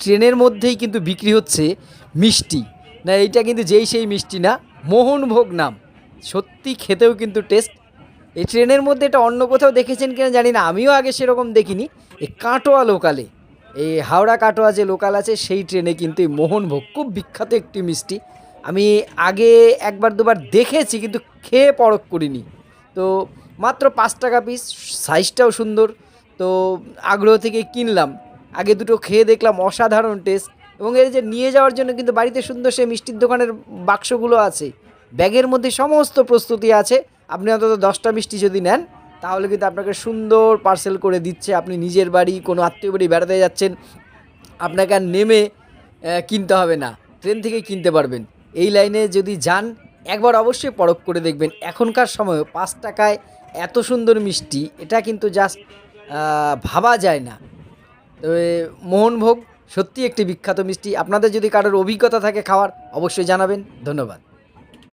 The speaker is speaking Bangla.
ট্রেনের মধ্যেই কিন্তু বিক্রি হচ্ছে মিষ্টি। না, এইটা কিন্তু যেই সেই মিষ্টি না, মোহনভোগ নাম। সত্যি খেতেও কিন্তু টেস্ট এই ট্রেনের মধ্যে এটা অন্য কোথাও দেখেছেন কিনা জানি না, আমিও আগে সেরকম দেখিনি। এই কাটোয়া লোকালে এই হাওড়া কাটোয়া যে লোকাল আছে, সেই ট্রেনে কিন্তু এই মোহনভোগ, খুব বিখ্যাত একটি মিষ্টি। আমি আগে একবার দুবার দেখেছি, কিন্তু খেয়ে পরখ করিনি। তো মাত্র পাঁচ টাকা পিস সাইজটাও সুন্দর। তো আগ্রহ থেকে কিনলাম। আগে দুটো খেয়ে দেখলাম অসাধারণ টেস্ট এবং এর যে নিয়ে যাওয়ার জন্য কিন্তু বাড়িতে সুন্দর সেই মিষ্টির দোকানের বাক্সগুলো আছে। ব্যাগের মধ্যে সমস্ত প্রস্তুতি আছে। আপনি অন্তত দশটা মিষ্টি যদি নেন, তাহলে কিন্তু আপনাকে সুন্দর পার্সেল করে দিচ্ছে। আপনি নিজের বাড়ি, কোনো আত্মীয় বাড়ি বেড়াতে যাচ্ছেন, আপনাকে আর নেমে কিনতে হবে না। ট্রেন থেকে কিনতে পারবেন। এই লাইনে যদি যান, একবার অবশ্যই পরখ করে দেখবেন। এখনকার সময়ে পাঁচ টাকায় এত সুন্দর মিষ্টি, এটা কিন্তু জাস্ট ভাবা যায় না। তবে মোহনভোগ সত্যি একটি বিখ্যাত মিষ্টি। আপনাদের যদি কারোর অভিজ্ঞতা থাকে খাওয়ার, অবশ্যই জানাবেন। ধন্যবাদ।